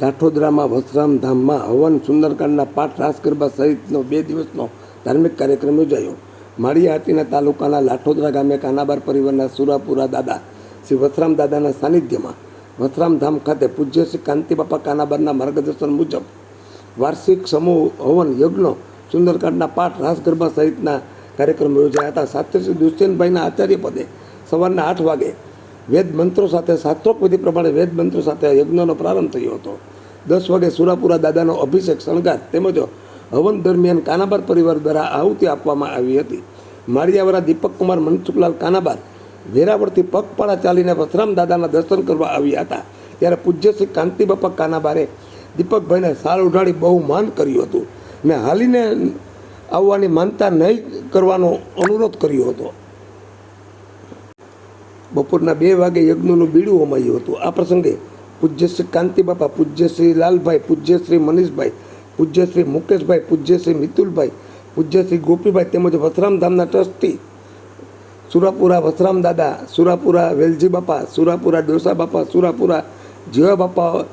લાઠોદરામાં વસરામ ધામમાં હવન સુંદરકાંડના પાઠ રાસ ગરબા સહિતનો બે દિવસનો ધાર્મિક કાર્યક્રમ યોજાયો. માળી આટીના તાલુકાના લાઠોદરા ગામે કાનાબાર પરિવારના સુરાપુરા દાદા શ્રી વસરામ દાદાના સાનિધ્યમાં વસરામ ધામ ખાતે પૂજ્ય શ્રી કાંતિબાપા કાનાબારના માર્ગદર્શન મુજબ વાર્ષિક સમૂહ હવન યજ્ઞો સુંદરકાંડના પાઠ રાસ ગરબા સહિતના કાર્યક્રમો યોજાયા હતા. સાથે શ્રી દુષ્યંતભાઈના આચાર્ય પદે સવારના આઠ વાગે વેદ મંત્રો સાથે શાસ્ત્રોક વિધિ પ્રમાણે વેદ મંત્રો સાથે યજ્ઞનો પ્રારંભ થયો હતો. દસ વાગે સુરાપુરા દાદાનો અભિષેક શણગાર તેમજ હવન દરમિયાન કાનાબાર પરિવાર દ્વારા આહુતિ આપવામાં આવી હતી. મારિયાવાળા દીપક કુમાર મનસુખલાલ કાનાબાર વેરાવળથી પગપાળા ચાલીને વસરામ દાદાના દર્શન કરવા આવ્યા હતા. ત્યારે પૂજ્ય શ્રી કાંતિબાપા કાનાબારે દીપકભાઈને સાલ ઉઢાડી બહુ માન કર્યું હતું. ને હાલીને આવવાની માનતા નહીં કરવાનો અનુરોધ કર્યો હતો. બપોરના બે વાગે યજ્ઞનું બીડું હોમાયું હતું. આ પ્રસંગે પૂજ્ય શ્રી કાંતિબાપા પૂજ્ય શ્રી લાલભાઈ પૂજ્ય શ્રી મનીષભાઈ પૂજ્ય શ્રી મુકેશભાઈ પૂજ્ય શ્રી મિતુલભાઈ પૂજ્ય શ્રી ગોપીભાઈ તેમજ વસરામ ધામના ટ્રસ્ટી સુરાપુરા વસરામ દાદા, સુરાપુરા વેલજી બાપા, સુરાપુરા ડોસા બાપા, સુરાપુરા જીવા બાપા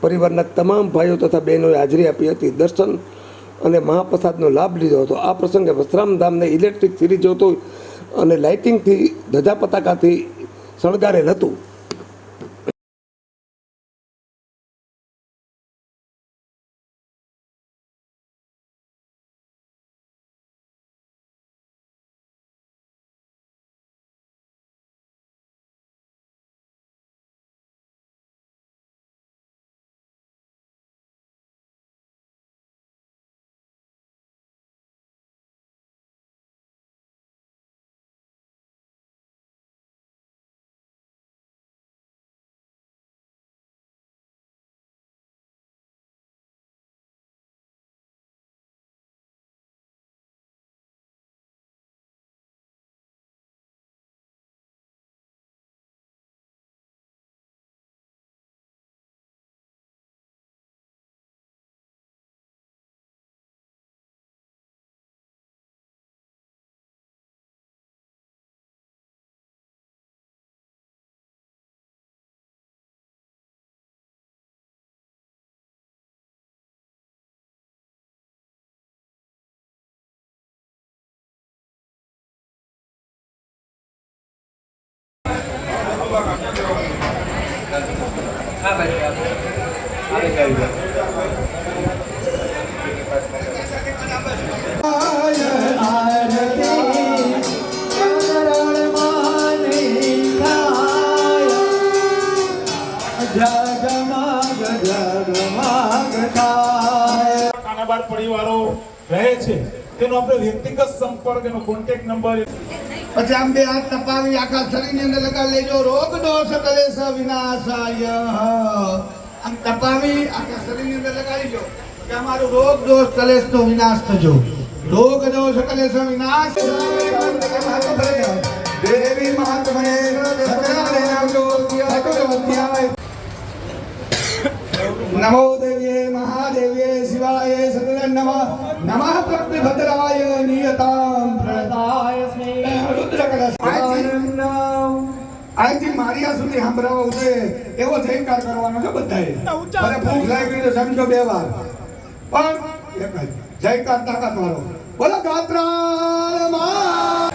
પરિવારના તમામ ભાઈઓ તથા બહેનોએ હાજરી આપી હતી. દર્શન અને મહાપ્રસાદનો લાભ લીધો હતો. આ પ્રસંગે વસરામધામને ઇલેક્ટ્રિક સિરીજ હતો અને લાઇટિંગથી ધજા પતાકાથી શણગારેલ હતું. પરિવારો રહે છે. તેનો આપણે વ્યક્તિગત સંપર્ક એનો કોન્ટેક્ટ નંબર પછી આમ બે હાથ તપાવી આખા શરીરની અંદર લગાવી લેજો. રોગ, દોષ, કલેશ વિનાશાય આમ તપાવી, આખા શરીરની અંદર લગાવી લો. કે અમારો રોગ, દોષ, કલેશ નો વિનાશ થજો. રોગ, દોષ, કલેશ વિનાશ. દેવી મહાત્મને નમો દેવીએ મહાદેવીએ, શિવાય સદન નમઃ. નમઃ પ્રતિભદ્રાય નિયતામ અહીંથી મારિયા સુધી સાંભળવા ઉતરે એવો જયકાર કરવાનો છે બધાએ. ભલે ભૂખ લાગી તો સમજો બે વાર. પણ એક જ જયકાર તાકાત વાળો બોલો ગાત્રાળમાં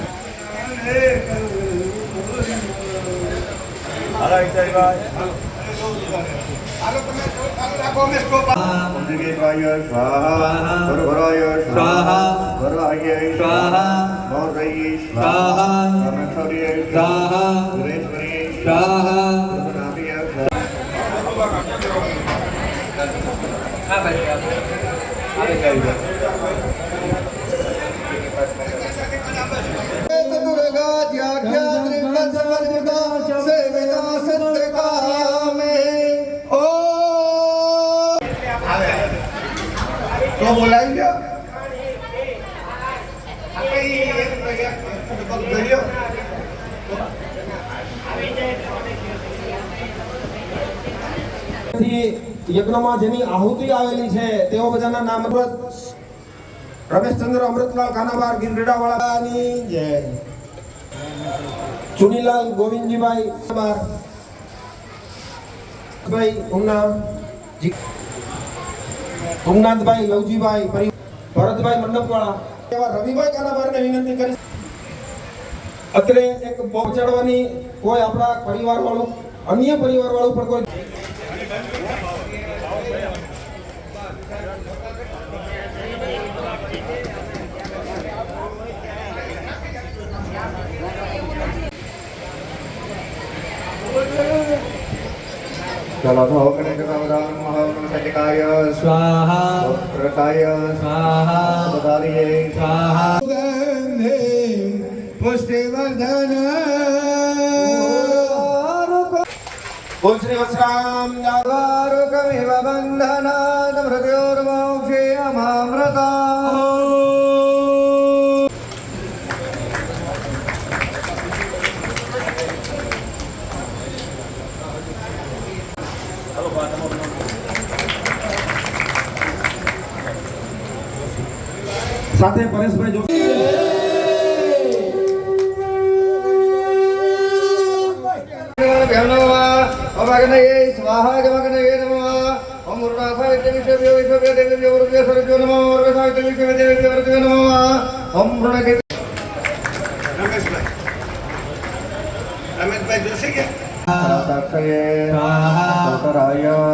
સ્વાહા સ્વાહા ચાલુ તો બોલાવી લ્યો. આપણે યજ્ઞમાં જેની આહુતિ આવેલી છે, તેઓ બધાના નામ રમેશચંદ્ર અમૃતલાલ કાનાબાર ગીરગઢાવાળાની જય. ચુનીલાલ ગોવિંદજીભાઈ ભાઈ ઉના ઉમનાથભાઈ લવજીભાઈ ભરતભાઈ મંડપવાળા. એવા રવિભાઈ કાનાબારને વિનંતી કરી. અત્રે એક પહોંચાડવાની કોઈ આપણા પરિવાર વાળું અન્ય પરિવાર વાળું પણ કોઈ ચલો તો ગણેશ પ્રદાન મહાગણ સજકાય સ્વાહા પ્રકાય સ્વાહા પધારીએ સ્વાહા સુગંધે પુષ્ટિવર્ધન બોલ નમઃ ઓમ વૃણકે રમેશભાઈ રમેશભાઈ જોશી કે સાક્ષયે સ્વાહા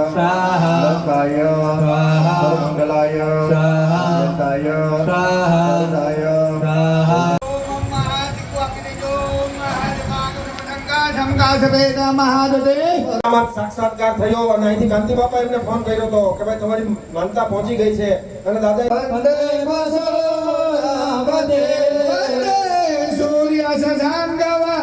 સ્વાહા લંકાય સ્વાહા મંગલાય સ્વાહા આમાં સાક્ષાત્કાર થયો અને અહીંથી ગાંધી બાપા એમને ફોન કર્યો હતો કે ભાઈ તમારી માનતા પહોંચી ગઈ છે. અને દાદા સૂર્ય સજાંગવા